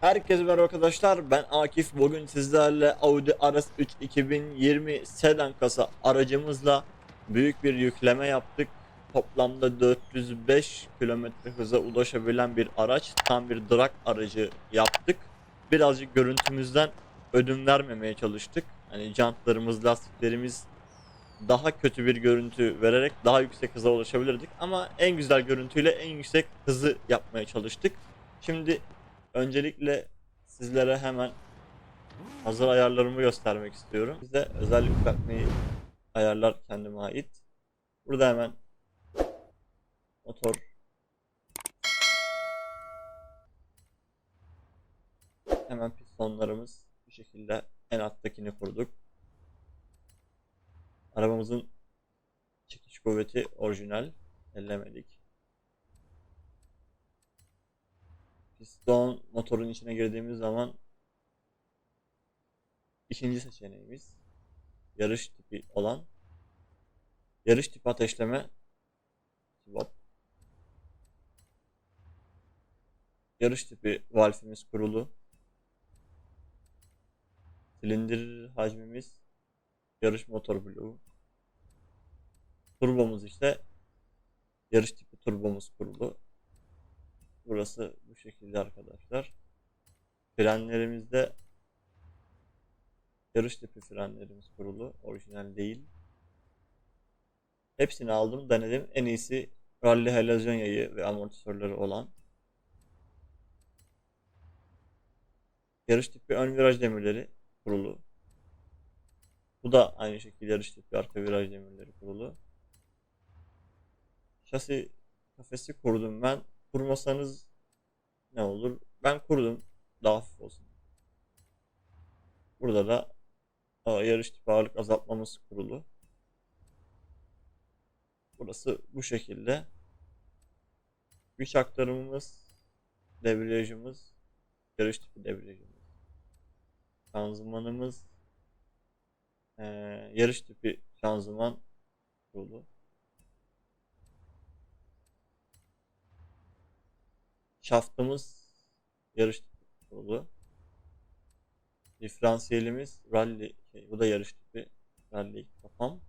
Herkese merhaba arkadaşlar ben Akif bugün sizlerle Audi RS3 2020 sedan kasa aracımızla büyük bir yükleme yaptık. Toplamda 405 km hıza ulaşabilen bir araç tam bir drag aracı yaptık. Birazcık görüntümüzden ödün vermemeye çalıştık. Hani jantlarımız lastiklerimiz daha kötü bir görüntü vererek daha yüksek hıza ulaşabilirdik ama en güzel görüntüyle en yüksek hızı yapmaya çalıştık. Şimdi Öncelikle sizlere hemen hazır ayarlarımı göstermek istiyorum. Size özel yükseltmeyi ayarlar kendime ait. Burada hemen motor hemen pistonlarımız bu şekilde en alttakini kurduk. Arabamızın çekiş kuvveti orijinal ellemedik. Piston motorun içine girdiğimiz zaman ikinci seçeneğimiz yarış tipi olan yarış tipi ateşleme swap. Yarış tipi valfimiz kurulu. Silindir hacmimiz yarış motor bloğu. Turbomuz işte yarış tipi turbomuz kurulu. Burası bu şekilde arkadaşlar. Frenlerimizde yarış tipi frenlerimiz kurulu. Orijinal değil. Hepsini aldım denedim. En iyisi rally helezyon yayı ve amortisörleri olan. Yarış tipi ön viraj demirleri kurulu. Bu da aynı şekilde yarış tipi arka viraj demirleri kurulu. Şasi kafesi kurdum ben kurmasanız ne olur? Ben kurdum. Daha hafif olsun. Burada da yarış tipi ağırlık azaltmamız kurulu. Burası bu şekilde. Güç aktarımımız, debriyajımız, yarış tipi debriyajımız. Şanzımanımız, ee, yarış tipi şanzıman kurulu. Şaftımız yarış kurulu. Diferansiyelimiz rally şey, bu da yarış tipi rally kafam.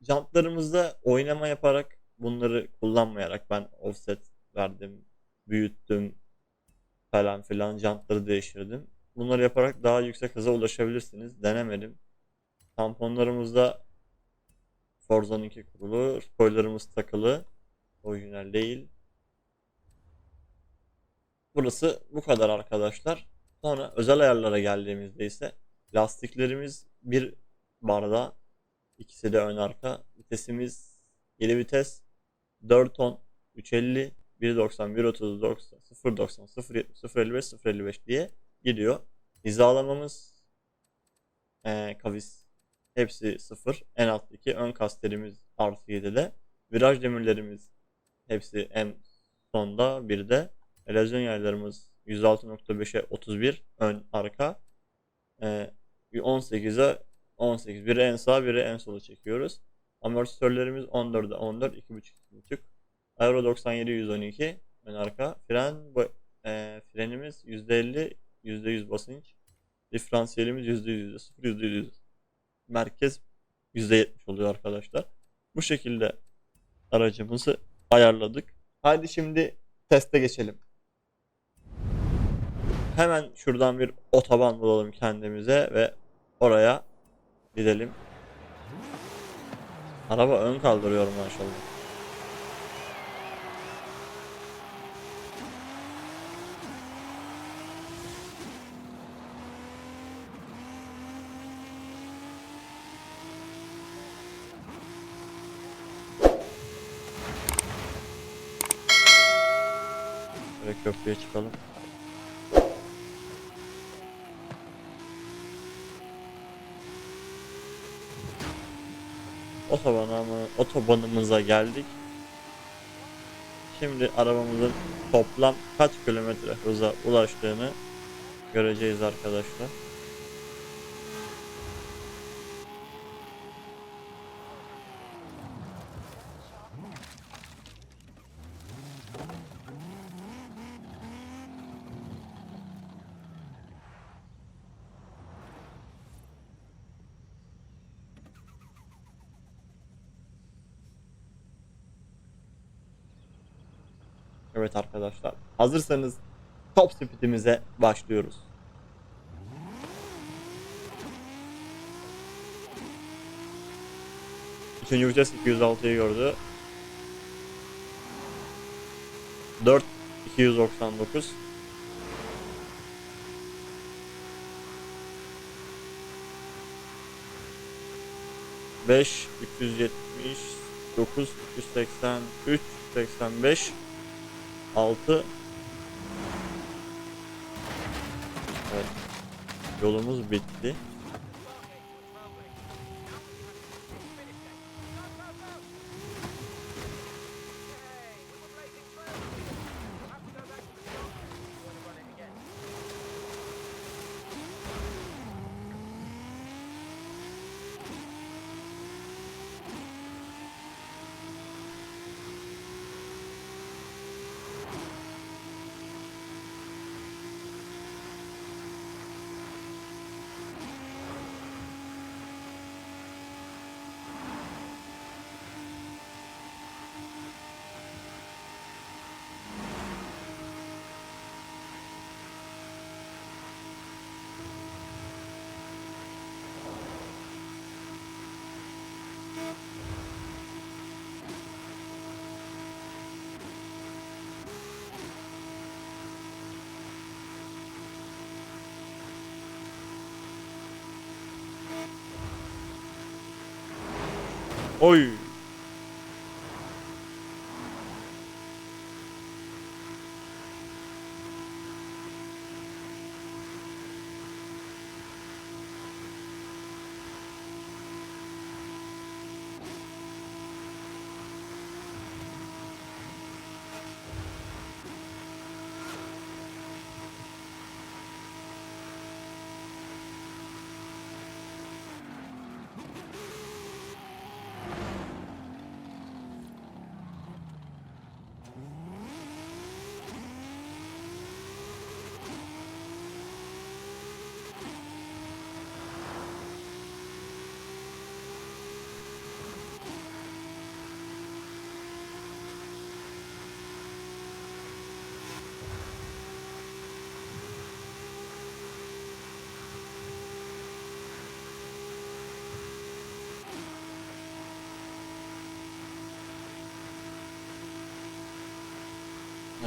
Jantlarımızda oynama yaparak bunları kullanmayarak ben offset verdim, büyüttüm falan filan jantları değiştirdim. Bunları yaparak daha yüksek hıza ulaşabilirsiniz. Denemedim. Tamponlarımızda Forza'nın 2 kurulu. Spoilerımız takılı. Orijinal değil. Burası bu kadar arkadaşlar. Sonra özel ayarlara geldiğimizde ise lastiklerimiz bir barda ikisi de ön arka. Vitesimiz 7 vites 4 ton 350 1.90 1.30 90 0.90 0.70 0.55 0.55 diye gidiyor. Hizalamamız ee, kavis hepsi 0. En alttaki ön kasterimiz artı 7'de. Viraj demirlerimiz hepsi en sonda bir de. Elezyon yaylarımız 106.5'e 31 ön arka. Ee, 18'e 18. Biri en sağ biri en sola çekiyoruz. Amortisörlerimiz 14'e 14 2.5 2.5. Euro 97 112 ön arka. Fren bu, e, frenimiz %50 %100 basınç. Diferansiyelimiz %100 %0 %100 merkez %70 oluyor arkadaşlar. Bu şekilde aracımızı ayarladık. Haydi şimdi teste geçelim. Hemen şuradan bir otoban bulalım kendimize ve oraya gidelim. Araba ön kaldırıyor maşallah. Böyle köprüye çıkalım. Otobana mı, otobanımıza geldik. Şimdi arabamızın toplam kaç kilometre hıza ulaştığını göreceğiz arkadaşlar. Evet arkadaşlar. Hazırsanız top speed'imize başlıyoruz. Üçüncü vites 206'yı gördü. 4 299 5 370 9 383 85 6 Evet. Yolumuz bitti. Oy.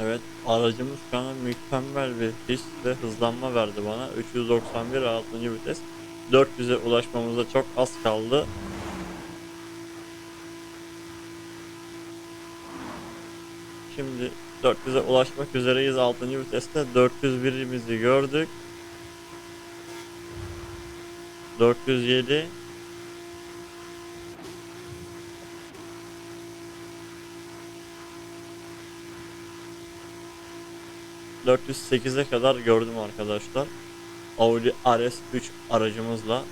Evet aracımız şu an mükemmel bir his ve hızlanma verdi bana. 391 6. vites. 400'e ulaşmamıza çok az kaldı. Şimdi 400'e ulaşmak üzereyiz 6. viteste. 401'imizi gördük. 407 408'e kadar gördüm arkadaşlar. Audi RS3 aracımızla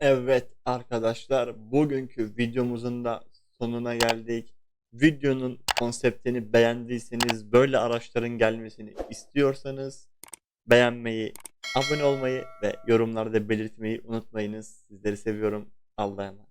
Evet arkadaşlar bugünkü videomuzun da sonuna geldik. Videonun konseptini beğendiyseniz böyle araçların gelmesini istiyorsanız beğenmeyi, abone olmayı ve yorumlarda belirtmeyi unutmayınız. Sizleri seviyorum. Allah'a emanet.